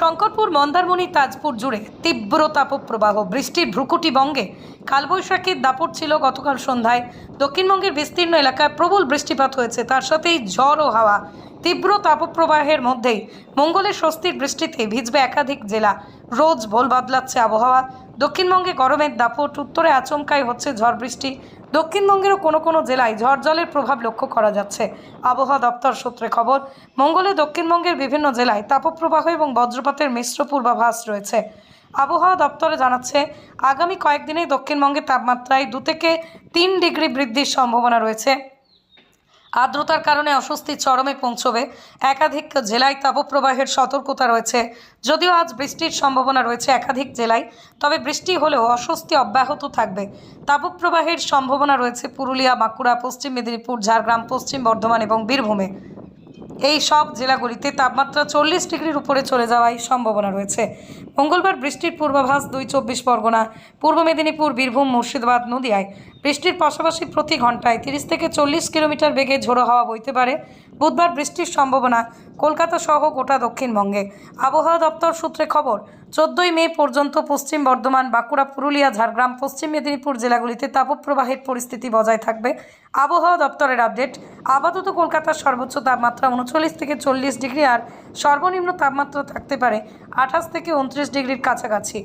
শঙ্করপুর, মন্দারমণি, তাজপুর জুড়ে তীব্র তাপপ্রবাহ। বৃষ্টির ভ্রুকুটি বঙ্গে কালবৈশাখীর দাপট ছিল গতকাল সন্ধ্যায়। দক্ষিণবঙ্গের বিস্তীর্ণ এলাকায় প্রবল বৃষ্টিপাত হয়েছে, তার সাথেই ঝড় ও হাওয়া। তীব্র তাপপ্রবাহের মধ্যেই মঙ্গলের স্বস্তির বৃষ্টিতে ভিজবে একাধিক জেলা। রোজ ভোল বদলাচ্ছে আবহাওয়া। দক্ষিণবঙ্গে গরমের দাপট, উত্তরে আচমকাই হচ্ছে ঝড় বৃষ্টি। দক্ষিণবঙ্গেরও কোনো কোনো জেলায় ঝড় জলের প্রভাব লক্ষ্য করা যাচ্ছে। আবহাওয়া দপ্তর সূত্রে খবর, মঙ্গলে দক্ষিণবঙ্গের বিভিন্ন জেলায় তাপপ্রবাহ এবং বজ্রপাতের মিশ্র পূর্বাভাস রয়েছে। আবহাওয়া দপ্তরে জানাচ্ছে, আগামী কয়েকদিনেই দক্ষিণবঙ্গের তাপমাত্রায় দু থেকে তিন ডিগ্রি বৃদ্ধির সম্ভাবনা রয়েছে। আর্দ্রতার কারণে অস্বস্তি চরমে পৌঁছবে। একাধিক জেলায় তাপপ্রবাহের সতর্কতা রয়েছে। যদিও আজ বৃষ্টির সম্ভাবনা রয়েছে একাধিক জেলায়, তবে বৃষ্টি হলেও অস্বস্তি অব্যাহত থাকবে। তাপপ্রবাহের সম্ভাবনা রয়েছে পুরুলিয়া, বাঁকুড়া, পশ্চিম মেদিনীপুর, ঝাড়গ্রাম, পশ্চিম বর্ধমান এবং বীরভূমে। এই সব জেলাগুলিতে তাপমাত্রা চল্লিশ ডিগ্রির উপরে চলে যাওয়ার সম্ভাবনা রয়েছে। মঙ্গলবার বৃষ্টির পূর্বাভাস দুই চব্বিশ পরগনা, পূর্ব মেদিনীপুর, বীরভূম, মুর্শিদাবাদ, নদিয়ায়। বৃষ্টির পাশাপাশি প্রতি ঘন্টায় তিরিশ থেকে চল্লিশ কিলোমিটার বেগে ঝোড়ো হাওয়া বইতে পারে। বুধবার বৃষ্টির সম্ভাবনা কলকাতা সহ গোটা দক্ষিণবঙ্গে। আবহাওয়া দপ্তর সূত্রে খবর, চোদ্দই মে পর্যন্ত পশ্চিম বর্ধমান, বাঁকুড়া, পুরুলিয়া, ঝাড়গ্রাম, পশ্চিম মেদিনীপুর জেলাগুলিতে তাপপ্রবাহের পরিস্থিতি বজায় থাকবে। আবহাওয়া দপ্তরের আপডেট, আপাতত কলকাতার সর্বোচ্চ তাপমাত্রা উনচল্লিশ থেকে চল্লিশ ডিগ্রি আর সর্বনিম্ন তাপমাত্রা থাকতে পারে আঠাশ থেকে উনত্রিশ ডিগ্রির কাছাকাছি।